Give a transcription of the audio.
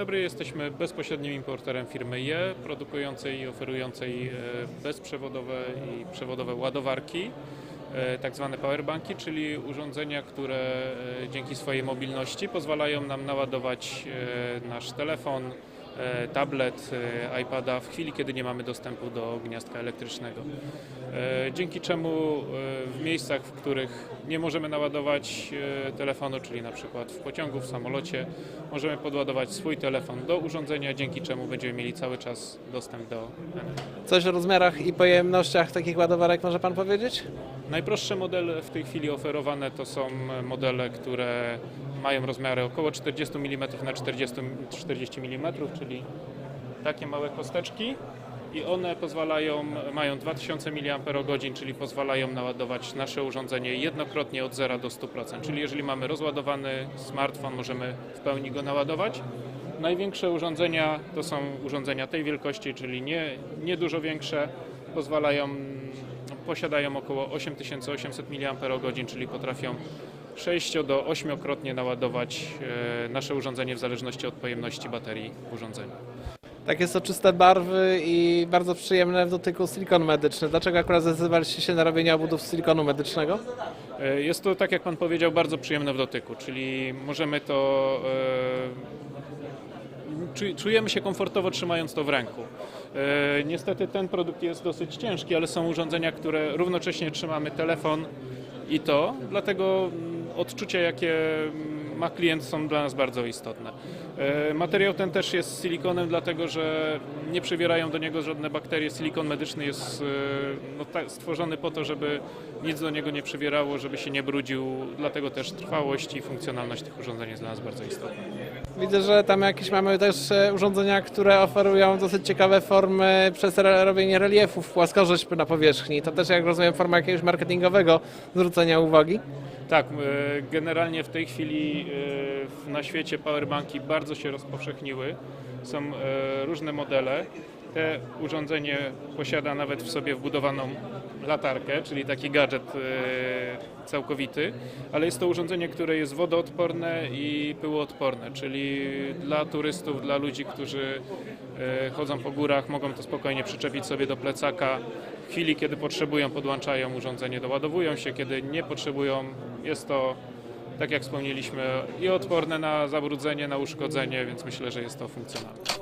dobry, jesteśmy bezpośrednim importerem firmy JE, produkującej i oferującej e, bezprzewodowe i przewodowe ładowarki, e, tak zwane powerbanki, czyli urządzenia, które e, dzięki swojej mobilności pozwalają nam naładować nasz telefon, tablet, e, iPada w chwili, kiedy nie mamy dostępu do gniazdka elektrycznego. E, Dzięki czemu e, w miejscach, w których nie możemy naładować e, telefonu, czyli na przykład w pociągu, w samolocie, możemy podładować swój telefon do urządzenia, dzięki czemu będziemy mieli cały czas dostęp do energii. Coś o rozmiarach i pojemnościach takich ładowarek może Pan powiedzieć? Najprostsze modele w tej chwili oferowane to są modele, które mają rozmiary około 40 mm na 40, 40 mm, czyli takie małe kosteczki i one pozwalają, mają 2000 mAh, czyli pozwalają naładować nasze urządzenie jednokrotnie od 0 do 100%. Czyli jeżeli mamy rozładowany smartfon, możemy w pełni go naładować. Największe urządzenia to są urządzenia tej wielkości, czyli nie, nie dużo większe, pozwalają, posiadają około 8800 mAh, czyli potrafią 6 do 8-krotnie naładować e, nasze urządzenie w zależności od pojemności baterii urządzenia. Takie soczyste barwy i bardzo przyjemne w dotyku silikon medyczny. Dlaczego akurat zdecydowaliście się na robienie obudów z silikonu medycznego? E, Jest to, tak jak Pan powiedział, bardzo przyjemne w dotyku, czyli możemy to. e, czu- Czujemy się komfortowo trzymając to w ręku. Niestety ten produkt jest dosyć ciężki, ale są urządzenia, które równocześnie trzymamy telefon i to, dlatego odczucia, jakie mm, ma klient, są dla nas bardzo istotne. E, Materiał ten też jest silikonem, dlatego że nie przywierają do niego żadne bakterie. Silikon medyczny jest e, no, tak, stworzony po to, żeby nic do niego nie przywierało, żeby się nie brudził, dlatego też trwałość i funkcjonalność tych urządzeń jest dla nas bardzo istotna. Widzę, że tam jakieś mamy też e, urządzenia, które oferują dosyć ciekawe formy przez robienie reliefów, płaskorzeźb na powierzchni. To też, jak rozumiem, forma jakiegoś marketingowego zwrócenia uwagi. Tak, generalnie w tej chwili na świecie powerbanki bardzo się rozpowszechniły. Są e, różne modele. Te urządzenie posiada nawet w sobie wbudowaną latarkę, czyli taki gadżet e, całkowity, ale jest to urządzenie, które jest wodoodporne i pyłoodporne, czyli dla turystów, dla ludzi, którzy e, chodzą po górach, mogą to spokojnie przyczepić sobie do plecaka. W chwili, kiedy potrzebują, podłączają urządzenie, doładowują się, kiedy nie potrzebują, jest to, tak jak wspomnieliśmy, i odporne na zabrudzenie, na uszkodzenie, więc myślę, że jest to funkcjonalne.